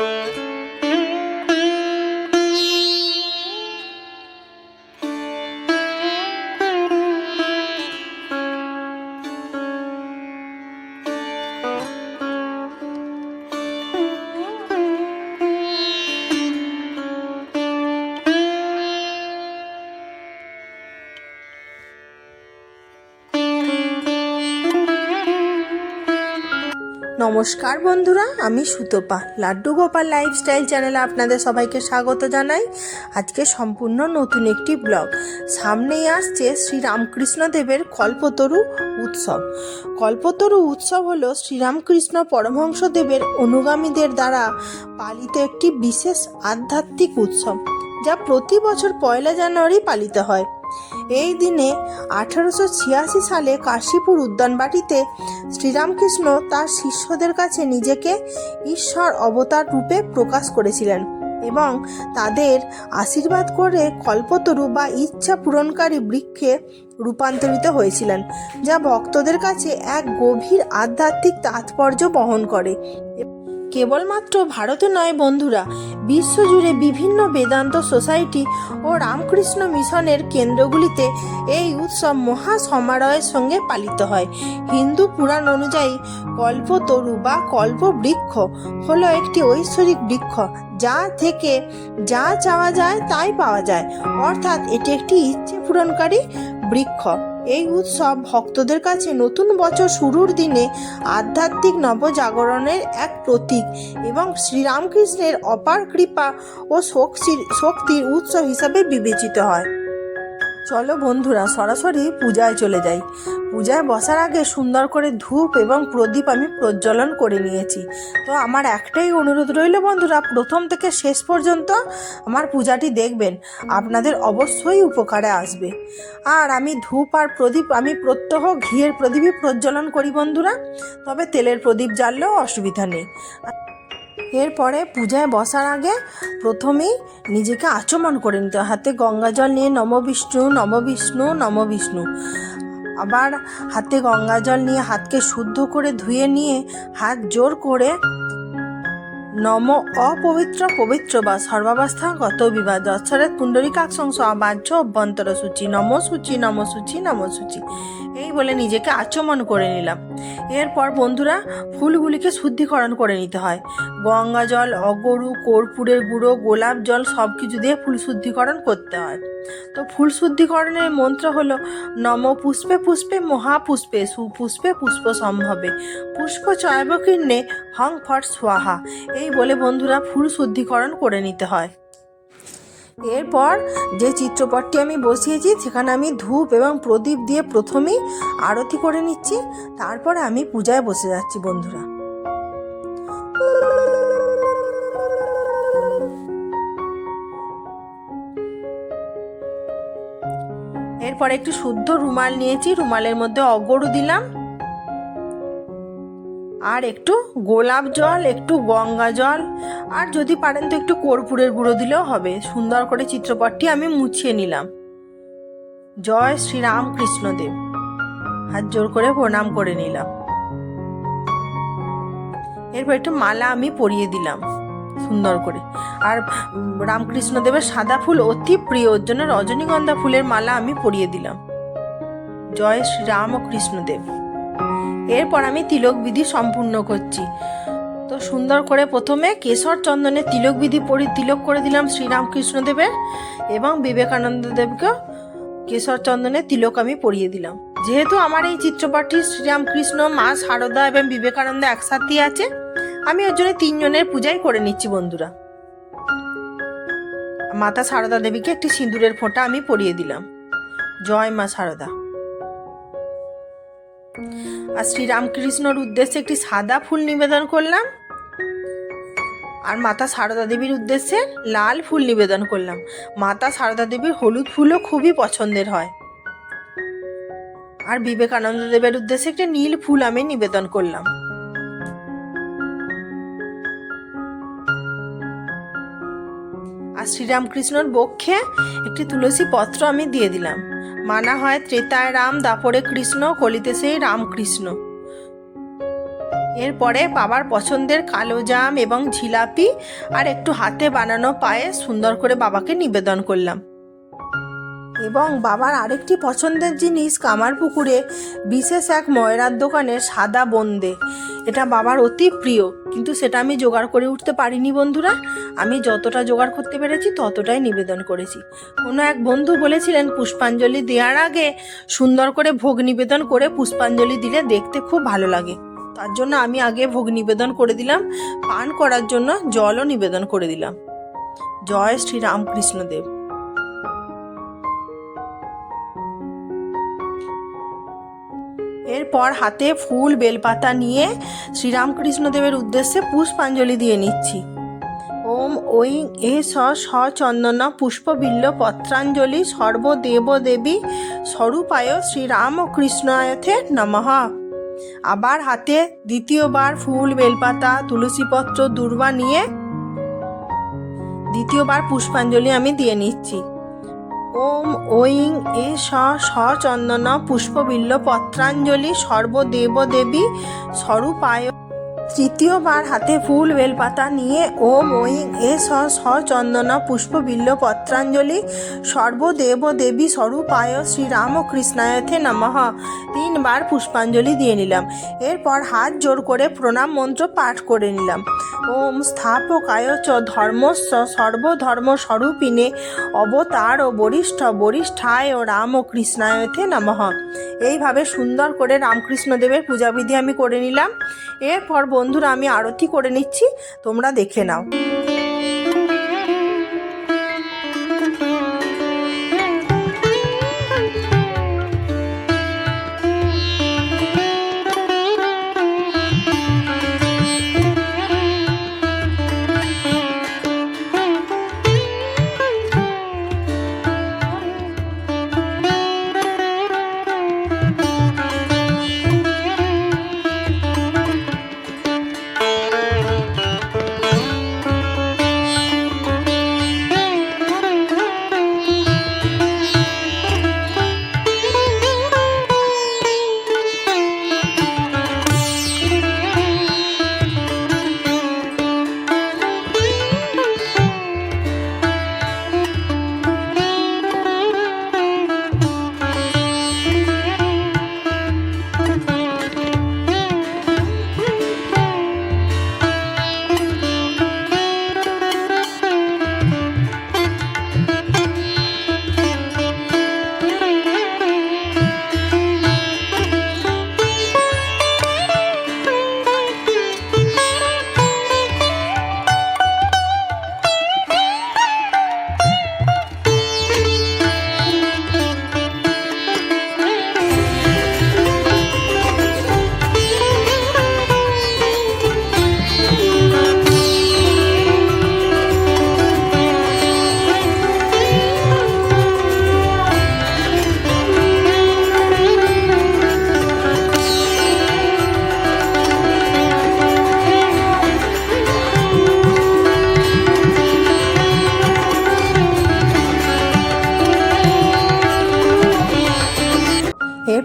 you নমস্কার বন্ধুরা, আমি সুতপা, লাড্ডু গোপাল লাইফস্টাইল চ্যানেলে আপনাদের সবাইকে স্বাগত জানাই। আজকে সম্পূর্ণ নতুন একটি ব্লগ সামনেই আসছে শ্রী রামকৃষ্ণ দেবের কল্পতরু উৎসব। কল্পতরু উৎসব হলো শ্রীরামকৃষ্ণ পরমহংস দেবের অনুগামীদের দ্বারা পালিত একটি বিশেষ আধ্যাত্মিক উৎসব, যা প্রতি বছর পয়লা জানুয়ারি পালিত হয়। এই দিনে আঠারোশো ছিয়াশি সালে কাশীপুর উদ্যানবাটিতে শ্রীরামকৃষ্ণ তার শিষ্যদের কাছে নিজেকে ঈশ্বর অবতার রূপে প্রকাশ করেছিলেন এবং তাদের আশীর্বাদ করে কল্পতরু বা ইচ্ছা পূরণকারী বৃক্ষে রূপান্তরিত হয়েছিলেন, যা ভক্তদের কাছে এক গভীর আধ্যাত্মিক তাৎপর্য বহন করে। কেবলমাত্র ভারতে নয় বন্ধুরা, বিশ্বজুড়ে বিভিন্ন বেদান্ত সোসাইটি ও রামকৃষ্ণ মিশনের কেন্দ্রগুলিতে এই উৎসব মহা সমারোহের সঙ্গে পালিত হয়। হিন্দু পুরাণ অনুযায়ী কল্পতরু বা কল্পবৃক্ষ হলো একটি ঐশ্বরিক বৃক্ষ, যা থেকে যা চাওয়া যায় তাই পাওয়া যায়। অর্থাৎ এটি একটি ইচ্ছে পূরণকারী বৃক্ষ। এই উৎসব ভক্তদের কাছে নতুন বছর শুরুর দিনে আধ্যাত্মিক নবজাগরণের এক প্রতীক এবং শ্রীরামকৃষ্ণের অপার কৃপা ও শক্তির শক্তির উৎস হিসাবে বিবেচিত হয়। চলো বন্ধুরা, সরাসরি পূজায় চলে যাই। পূজায় বসার আগে সুন্দর করে ধূপ এবং প্রদীপ আমি প্রজ্বলন করে নিয়েছি। তো আমার একটাই অনুরোধ রইল বন্ধুরা, প্রথম থেকে শেষ পর্যন্ত আমার পূজাটি দেখবেন। আপনাদের অবশ্যই উপকারে আসবে। আর আমি ধূপ আর প্রদীপ, আমি প্রত্যহ ঘিয়ের প্রদীপই প্রজ্বলন করি বন্ধুরা। তবে তেলের প্রদীপ জ্বাললেও অসুবিধা নেই। এরপরে পূজায় বসার আগে প্রথমেই নিজেকে আচমন করে নিতে হাতে গঙ্গা জল নিয়ে নম বিষ্ণু নম বিষ্ণু নম বিষ্ণু। আবার হাতে গঙ্গা জল নিয়ে হাতকে শুদ্ধ করে ধুয়ে নিয়ে হাত জোর করে নম অপবিত্র পবিত্র বা সর্বাবস্থা গত বিবাহ যৎসরের পুণ্ডরিকাক্ষংস অবাহ্য অভ্যন্তর সূচি। নম সূচি নম সূচি নম সূচি। এই বলে নিজেকে আচমন করে নিলাম। এরপর বন্ধুরা ফুলগুলিকে শুদ্ধিকরণ করে নিতে হয়। গঙ্গা জল, অগরু, কর্পূরের গুঁড়ো, গোলাপ জল সব কিছু দিয়ে ফুল শুদ্ধিকরণ করতে হয়। তো ফুল শুদ্ধিকরণের মন্ত্র হলো, নম পুষ্পে পুষ্পে মহাপুষ্পে সুপুষ্পে পুষ্প সম্ভবে পুষ্প চয়বকীর্ণে হং ফট স্বাহা। এই বলে বন্ধুরা ফুল শুদ্ধিকরণ করে নিতে হয়। এরপর যে চিত্রপটটি আমি বসিয়েছি, সেখানে আমি ধূপ এবং প্রদীপ দিয়ে প্রথমেই আরতি করে নিচ্ছি। তারপরে আমি পূজায় বসে যাচ্ছি, বন্ধুরা। এরপর একটু শুদ্ধ রুমাল নিয়েছি। রুমালের মধ্যে অগরু দিলাম। আর একটু গোলাপ জল, একটু গঙ্গা জল, আর যদি পারেন তো একটু কর্পূরের গুঁড়ো দিলেও হবে। সুন্দর করে চিত্রপটটি আমি মুছিয়ে নিলাম। জয় শ্রীরাম কৃষ্ণদেব হাত জোর করে প্রণাম করে নিলাম। এরপর একটু মালা আমি পরিয়ে দিলাম, সুন্দর করে। আর রামকৃষ্ণদেবের সাদা ফুল অতি প্রিয়, ওর জন্য রজনীগন্ধা ফুলের মালা আমি পরিয়ে দিলাম। জয় শ্রীরাম ও কৃষ্ণদেব এরপর আমি তিলক বিধি সম্পূর্ণ করছি। তো সুন্দর করে প্রথমে কেশর চন্দনের তিলক বিধি পরি তিলক করে দিলাম শ্রীরামকৃষ্ণদেবের এবং বিবেকানন্দ দেবকে কেশর চন্দনের তিলক আমি পরিয়ে দিলাম। যেহেতু আমার এই চিত্রপটটি শ্রীরামকৃষ্ণ, মা সারদা এবং বিবেকানন্দ একসাথেই আছে, আমি ওর জন্য তিনজনের পূজাই করে নিচ্ছি বন্ধুরা। মাতা সারদা দেবীকে একটি সিঁদুরের ফোঁটা আমি পরিয়ে দিলাম। জয় মা সারদা। আর শ্রীরামকৃষ্ণর উদ্দেশ্যে একটি সাদা ফুল নিবেদন করলাম। আর মাতা সারদা দেবীর উদ্দেশ্যে লাল ফুল নিবেদন করলাম। মাতা সারদা দেবীর হলুদ ফুলও খুবই পছন্দের হয়। আর বিবেকানন্দ দেবের উদ্দেশ্যে একটি নীল ফুল আমি নিবেদন করলাম। আর শ্রীরামকৃষ্ণর বক্ষে একটি তুলসী পত্র আমি দিয়ে দিলাম। মানা হয় ত্রেতায় রাম, দাপরে কৃষ্ণ, কলিতে সেই রামকৃষ্ণ। এরপরে বাবার পছন্দের কালো জাম এবং ঝিলাপি আর একটু হাতে বানানো পায়ে সুন্দর করে বাবাকে নিবেদন করলাম। এবং বাবার আরেকটি পছন্দের জিনিস কামার পুকুরে, বিশেষ এক ময়রার দোকানে সাদা বন্দে। এটা বাবার অতি প্রিয়, কিন্তু সেটা আমি জোগাড় করে উঠতে পারিনি বন্ধুরা। আমি যতটা জোগাড় করতে পেরেছি, ততটাই নিবেদন করেছি। কোনো এক বন্ধু বলেছিলেন, পুষ্পাঞ্জলি দেওয়ার আগে সুন্দর করে ভোগ নিবেদন করে পুষ্পাঞ্জলি দিলে দেখতে খুব ভালো লাগে। তার জন্য আমি আগে ভোগ নিবেদন করে দিলাম, পান করার জন্য জলও নিবেদন করে দিলাম। জয় শ্রী রামকৃষ্ণদেব। এরপর হাতে ফুল, বেলপাতা নিয়ে শ্রীরামকৃষ্ণদেবের উদ্দেশ্যে পুষ্পাঞ্জলি দিয়ে নিচ্ছি। ওম ঐং এ স সচন্দন পুষ্পবিল্ল পত্রাঞ্জলি সর্বদেব দেবী স্বরূপায় শ্রীরামকৃষ্ণায়থে নমঃ। আবার হাতে দ্বিতীয়বার ফুল, বেলপাতা, তুলসীপত্র, দুর্বা নিয়ে দ্বিতীয়বার পুষ্পাঞ্জলি আমি দিয়ে নিচ্ছি। ওম ঐং এ স পুষ্পবিল্ল পত্রাঞ্জলি সর্বদেবদেবী স্বরূপায় তৃতীয়বার হাতে ফুল বেলপাতা নিয়ে ও ঐং এ স সচন্দন পুষ্পবিল্ল পত্রাঞ্জলি সর্বদেব দেবী স্বরূপায় শ্রীরামকৃষ্ণায়থে নমঃ। তিনবার পুষ্পাঞ্জলি দিয়ে নিলাম। এরপর হাত জোর করে প্রণাম মন্ত্র পাঠ করে নিলাম। ওম স্থাপকায় চ ধর্মস্ব সর্বধর্ম স্বরূপিনে অবতার ও বরিষ্ঠ বরিষ্ঠায় ও রাম ও কৃষ্ণায়থে নমঃ। এইভাবে সুন্দর করে রামকৃষ্ণদেবের পূজাবিধি আমি করে নিলাম। এরপর বন্ধুরা আমি আরতি করে নিচ্ছি। তোমরা দেখে নাও।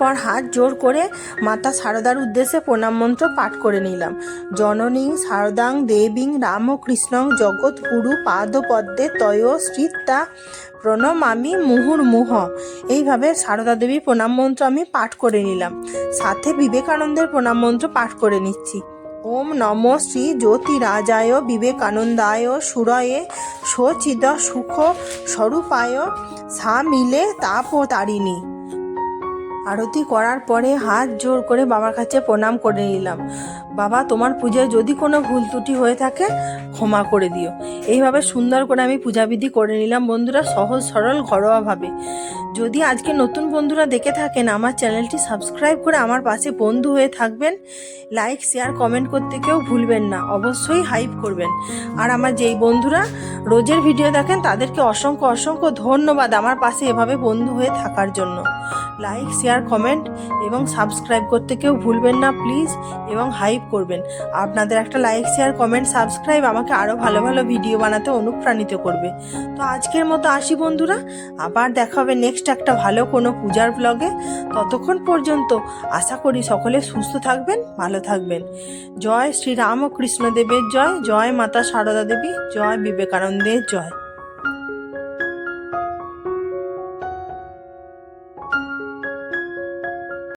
এরপর হাত জোর করে মাতা সারদার উদ্দেশ্যে প্রণাম মন্ত্র পাঠ করে নিলাম। জননীং শারদাং দেবীং রামকৃষ্ণং জগৎগুরু পাদপদ্মে তয় শ্রীতা প্রণম প্রণমামি মুহুর্মুহ। এইভাবে সারদা দেবী প্রণাম মন্ত্র আমি পাঠ করে নিলাম। সাথে বিবেকানন্দের প্রণাম মন্ত্র পাঠ করে নিচ্ছি। ওম নম শ্রী জ্যোতিরাজায় বিবেকানন্দায় সুরয়ে সচিদ সুখ স্বরূপায় সা মিলে তাপ তারিণী। আরতি করার পরে হাত জোর করে বাবার কাছে প্রণাম করে নিলাম। বাবা, তোমার পুজোয় যদি কোনো ভুল ত্রুটি হয়ে থাকে, ক্ষমা করে দিও। এইভাবে সুন্দর করে আমি পূজাবিধি করে নিলাম বন্ধুরা, সহজ, সরল, ঘরোয়াভাবে। যদি আজকে নতুন বন্ধুরা দেখে থাকেন, আমার চ্যানেলটি সাবস্ক্রাইব করে আমার পাশে বন্ধু হয়ে থাকবেন। লাইক, শেয়ার, কমেন্ট করতে কেউ ভুলবেন না, অবশ্যই হাইপ করবেন। আর আমার যেই বন্ধুরা রোজের ভিডিও দেখেন, তাদেরকে অসংখ্য অসংখ্য ধন্যবাদ আমার পাশে এভাবে বন্ধু হয়ে থাকার জন্য। লাইক শেয়ার কমেন্ট এবং সাবস্ক্রাইব করতে কেউ ভুলবেন না প্লিজ এবং হাইপ করবেন। আপনাদের একটা লাইক শেয়ার কমেন্ট সাবস্ক্রাইব আমাকে আরও ভালো ভালো ভিডিও বানাতে অনুপ্রাণিত করবে। তো আজকের মতো আসি বন্ধুরা, আবার দেখা হবে নেক্সট একটা ভালো কোনো পূজার ব্লগে ততক্ষণ পর্যন্ত আশা করি সকলে সুস্থ থাকবেন, ভালো থাকবেন। জয় শ্রী কৃষ্ণদেবের জয় জয় মাতা সারদা দেবী, জয় বিবেকানন্দের জয়।